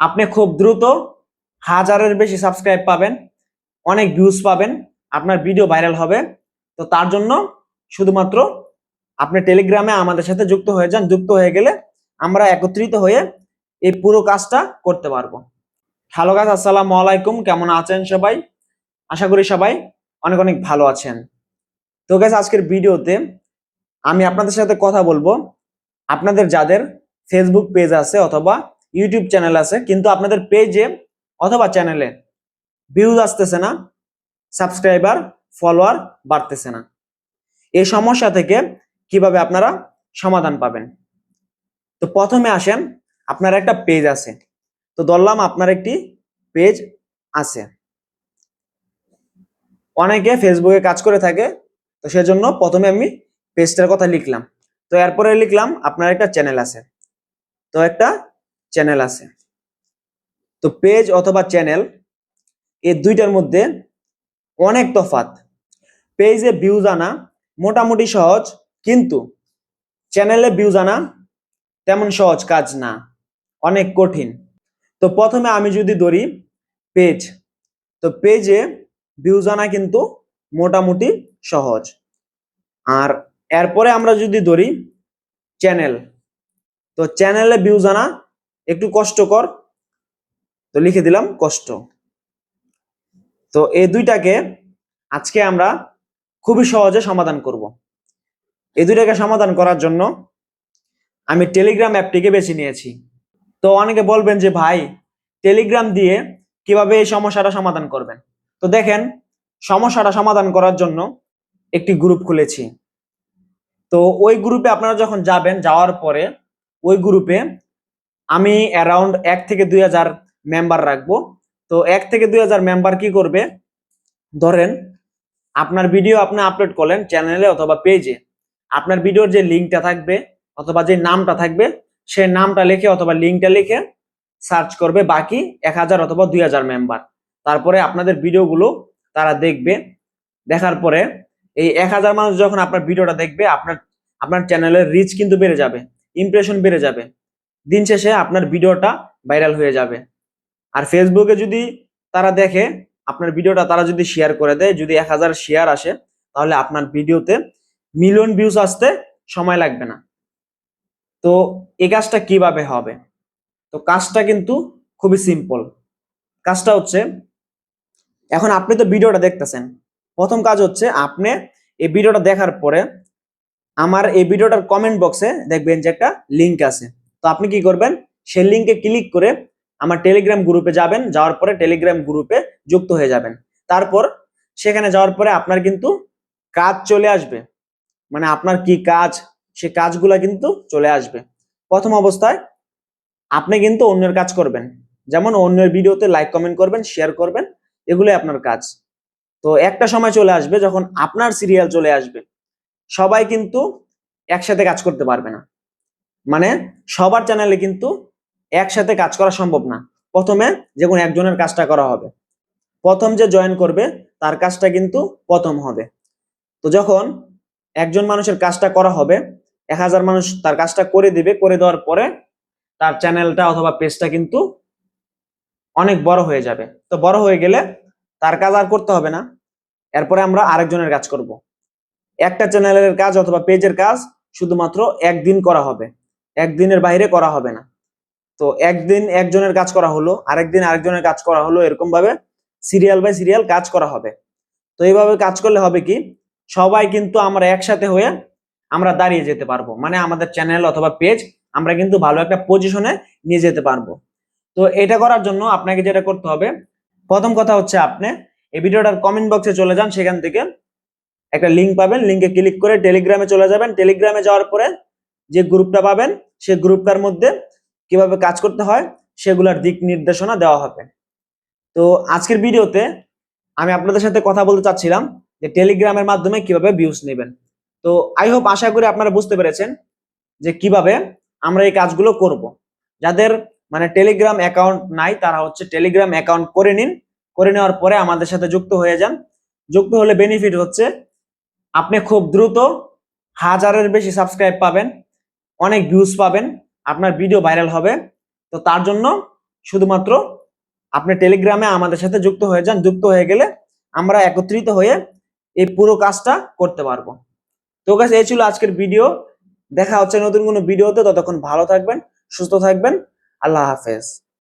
আপনি খুব দ্রুত হাজারের বেশি সাবস্ক্রাইব পাবেন, অনেক ভিউজ পাবেন, আপনার ভিডিও ভাইরাল হবে। তো তার জন্য শুধুমাত্র আপনি টেলিগ্রামে আমাদের সাথে যুক্ত হয়ে যান, যুক্ত হয়ে গেলে আমরা একত্রিত হয়ে এই পুরো কাজটা করতে পারব। হ্যালো গাছ আসসালামু আলাইকুম, কেমন আছেন সবাই? আশা করি সবাই অনেক অনেক ভালো আছেন। তো গাছ আজকের ভিডিওতে আমি আপনাদের সাথে কথা বলব। আপনাদের যাদের ফেসবুক পেজ আছে অথবা ইউটিউব চ্যানেল আছে, কিন্তু আপনাদের পেজে অথবা চ্যানেলে ভিউজ আসতেছে না সাবস্ক্রাইবার ফলোয়ার বাড়তেছে না। এই সমস্যা থেকে কীভাবে আপনারা সমাধান পাবেন? তো প্রথমে আসেন, আপনার একটা পেজ আছে। তো ধরলাম আপনার একটি পেজ আছে। অনেকে ফেসবুকে কাজ করে থাকে, তো সেজন্য প্রথমে আমি পেজটার কথা লিখলাম। তো এরপরে লিখলাম আপনার একটা চ্যানেল আছে। তো একটা চ্যানেল আছে। তো পেজ অথবা চ্যানেল এই দুইটার মধ্যে অনেক তফাত পেজে ভিউজ আনা মোটামুটি সহজ, কিন্তু চ্যানেলে ভিউজ আনা তেমন সহজ কাজ না, অনেক কঠিন। তো প্রথমে আমি যদি ধরি পেজ তো পেজে ভিউজ আনা কিন্তু মোটামুটি সহজ। আর এরপরে আমরা যদি ধরি চ্যানেল তো চ্যানেলে ভিউজ আনা একটু কষ্টকর তো লিখে দিলাম কষ্ট। তো এই দুইটাকে আজকে আমরা খুবই সহজে সমাধান করব। এই দুইটাকে সমাধান করার জন্য আমি টেলিগ্রাম অ্যাপটিকে বেছে নিয়েছি। তো অনেকে বলবেন যে, ভাই টেলিগ্রাম দিয়ে কীভাবে এই সমস্যাটা সমাধান করবেন? তো দেখেন, সমস্যাটা সমাধান করার জন্য একটি গ্রুপ খুলেছি। তো ওই গ্রুপে আপনারা যখন যাবেন, যাওয়ার পরে ওই গ্রুপে আমি অ্যারাউন্ড এক থেকে দুই হাজার মেম্বার রাখব। তো এক থেকে দুই হাজার মেম্বার কি করবে? ধরেন, আপনার ভিডিও আপনি আপলোড করলেন চ্যানেলে অথবা পেজে আপনার ভিডিওর যে লিঙ্কটা থাকবে অথবা যে নামটা থাকবে, সে নামটা লিখে অথবা লিঙ্কটা লিখে সার্চ করবে বাকি এক হাজার অথবা দুই হাজার মেম্বার তারপরে আপনাদের ভিডিওগুলো তারা দেখবে। দেখার পরে এই এক হাজার মানুষ যখন আপনার ভিডিওটা দেখবে, আপনার আপনার চ্যানেলের রিচ কিন্তু বেড়ে যাবে ইমপ্রেশন বেড়ে যাবে। দিন শেষে আপনার ভিডিওটা ভাইরাল হয়ে যাবে। আর ফেসবুকে যদি তারা দেখে, আপনার ভিডিওটা তারা যদি শেয়ার করে দেয়, যদি এক হাজার শেয়ার আসে, তাহলে আপনার ভিডিওতে মিলিয়ন ভিউজ আসতে সময় লাগবে না। তো এই কাজটা কীভাবে হবে? তো কাজটা কিন্তু খুবই সিম্পল কাজটা হচ্ছে, এখন আপনি তো ভিডিওটা দেখতেছেন। প্রথম কাজ হচ্ছে, আপনি এই ভিডিওটা দেখার পরে আমার এই ভিডিওটার কমেন্ট বক্সে দেখবেন যে একটা লিংক আছে। তো আপনি কি করবেন? সেই লিংকে ক্লিক করে আমার টেলিগ্রাম গ্রুপে যাবেন, যাওয়ার পরে টেলিগ্রাম গ্রুপে যুক্ত হয়ে যাবেন। তারপর সেখানে যাওয়ার পরে আপনার কিন্তু কাজ চলে আসবে। মানে আপনার কি কাজ, সে কাজগুলা কিন্তু চলে আসবে। প্রথম অবস্থায় আপনি কিন্তু অন্যের কাজ করবেন। যেমন অন্যের ভিডিওতে লাইক কমেন্ট করবেন শেয়ার করবেন, এগুলোই আপনার কাজ। তো একটা সময় চলে আসবে যখন আপনার সিরিয়াল চলে আসবে। সবাই কিন্তু একসাথে কাজ করতে পারবে না। মানে সবার চ্যানেলে কিন্তু একসাথে কাজ করা সম্ভব না। প্রথমে যে কোনো একজনের কাজটা করা হবে। প্রথম যে জয়েন করবে, তার কাজটা কিন্তু প্রথম হবে। তো যখন একজন মানুষের কাজটা করা হবে, এক হাজার মানুষ তার কাজটা করে দিবে, করে দেওয়ার পরে তার চ্যানেলটা অথবা পেজটা কিন্তু অনেক বড় হয়ে যাবে। তো বড় হয়ে গেলে তার কাজ আর করতে হবে না। এরপরে আমরা আরেকজনের কাজ করব। একটা চ্যানেলের কাজ অথবা পেজের কাজ শুধুমাত্র একদিন করা হবে। একদিনের বাইরে করা হবে না। তো একদিন একজনের কাজ করা হলো, আরেকদিন আরেকজনের কাজ করা হলো এরকম ভাবে সিরিয়াল বাই সিরিয়াল কাজ করা হবে। তো এইভাবে কাজ করলে হবে কি, সবাই কিন্তু আমরা একসাথে হয়ে আমরা দাঁড়িয়ে যেতে পারব। মানে আমাদের চ্যানেল অথবা পেজ আমরা কিন্তু ভালো একটা পজিশনে নিয়ে যেতে পারব। তো এটা করার জন্য আপনাকে যেটা করতে হবে, প্রথম কথা হচ্ছে আপনি এই ভিডিওটার কমেন্ট বক্সে চলে যান। সেখান থেকে একটা লিঙ্ক পাবেন। লিঙ্কে ক্লিক করে টেলিগ্রামে চলে যাবেন। টেলিগ্রামে যাওয়ার পরে যে গ্রুপটা পাবেন সেই গ্রুপটার মধ্যে কীভাবে কাজ করতে হয়, সেগুলোর দিক নির্দেশনা দেওয়া হবে। তো আজকের ভিডিওতে আমি আপনাদের সাথে কথা বলতে চাচ্ছিলাম যে টেলিগ্রামের মাধ্যমে কীভাবে ভিউজ নেবেন। তো আই হোপ আশা করি আপনারা বুঝতে পেরেছেন যে কীভাবে আমরা এই কাজগুলো করব। যাদের মানে টেলিগ্রাম অ্যাকাউন্ট নাই, তারা হচ্ছে টেলিগ্রাম অ্যাকাউন্ট করে নিন। করে নেওয়ার পরে আমাদের সাথে যুক্ত হয়ে যান। যুক্ত হলে বেনিফিট হচ্ছে, আপনি খুব দ্রুত হাজারের বেশি সাবস্ক্রাইব পাবেন। অনেক ভিউজ পাবেন, আপনার ভিডিও ভাইরাল হবে। তো তার জন্য শুধুমাত্র আপনি টেলিগ্রামে আমাদের সাথে যুক্ত হয়ে যান, যুক্ত হয়ে গেলে আমরা একত্রিত হয়ে এই পুরো কাজটা করতে পারব। তো কাছে এই ছিল আজকের ভিডিও দেখা হচ্ছে নতুন কোনো ভিডিওতে ততক্ষণ ভালো থাকবেন, সুস্থ থাকবেন। আল্লাহ হাফেজ।